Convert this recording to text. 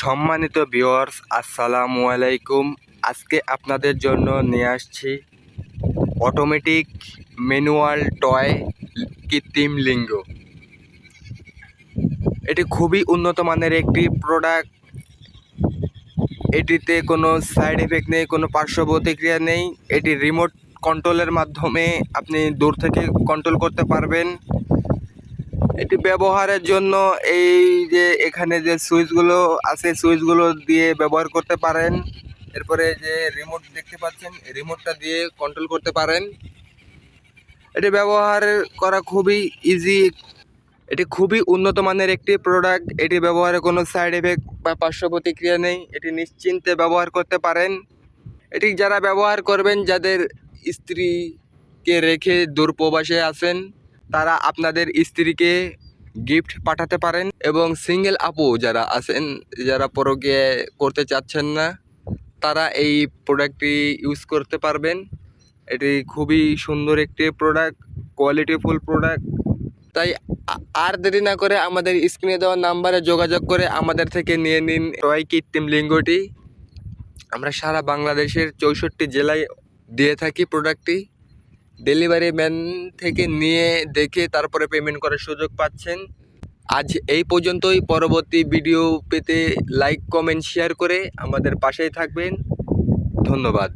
সম্মানিত ভিউয়ার্স আসসালামু আলাইকুম। আজকে আপনাদের জন্য নিয়ে আসছি অটোমেটিক ম্যানুয়াল টয় কৃত্রিম লিঙ্গ। এটি খুবই উন্নত মানের একটি প্রোডাক্ট এটিতে কোনো সাইড এফেক্ট নেই, কোনো পার্শ্ব প্রতিক্রিয়া নেই। এটি রিমোট কন্ট্রোলের মাধ্যমে আপনি দূর থেকে কন্ট্রোল করতে পারবেন। এটি ব্যবহারের জন্য এই যে এখানে যে সুইচগুলো আছে, সুইচগুলো দিয়ে ব্যবহার করতে পারেন। এরপরে যে রিমোট দেখতে পাচ্ছেন রিমোটটা দিয়ে কন্ট্রোল করতে পারেন। এটি ব্যবহার করা খুবই ইজি এটি খুবই উন্নত মানের একটি প্রোডাক্ট এটি ব্যবহারে কোনো সাইড এফেক্ট বা পার্শ্ব প্রতিক্রিয়া নেই। এটি নিশ্চিন্তে ব্যবহার করতে পারেন। এটি যারা ব্যবহার করবেন, যাদের স্ত্রীকে রেখে দূর প্রবাসে আছেন তারা আপনাদের স্ত্রীকে গিফট পাঠাতে পারেন এবং সিঙ্গেল আপু যারা আছেন, যারা পরকে করতে চাচ্ছেন না, তারা এই প্রোডাক্টটি ইউজ করতে পারবেন। এটি খুবই সুন্দর একটি প্রোডাক্ট কোয়ালিটিফুল প্রোডাক্ট তাই আর দেরি না করে আমাদের স্ক্রিনে দেওয়া নাম্বারে যোগাযোগ করে আমাদের থেকে নিয়ে নিন টয় কৃত্রিম লিঙ্গটি। আমরা সারা বাংলাদেশের চৌষট্টি জেলায় দিয়ে থাকি প্রোডাক্টটি ডেলিভারি ম্যান থেকে নিয়ে দেখে তারপরে পেমেন্ট করার সুযোগ পাচ্ছেন। আজ এই পর্যন্তই। পরবর্তী ভিডিও পেতে লাইক কমেন্ট শেয়ার করে আমাদের পাশেই থাকবেন। ধন্যবাদ।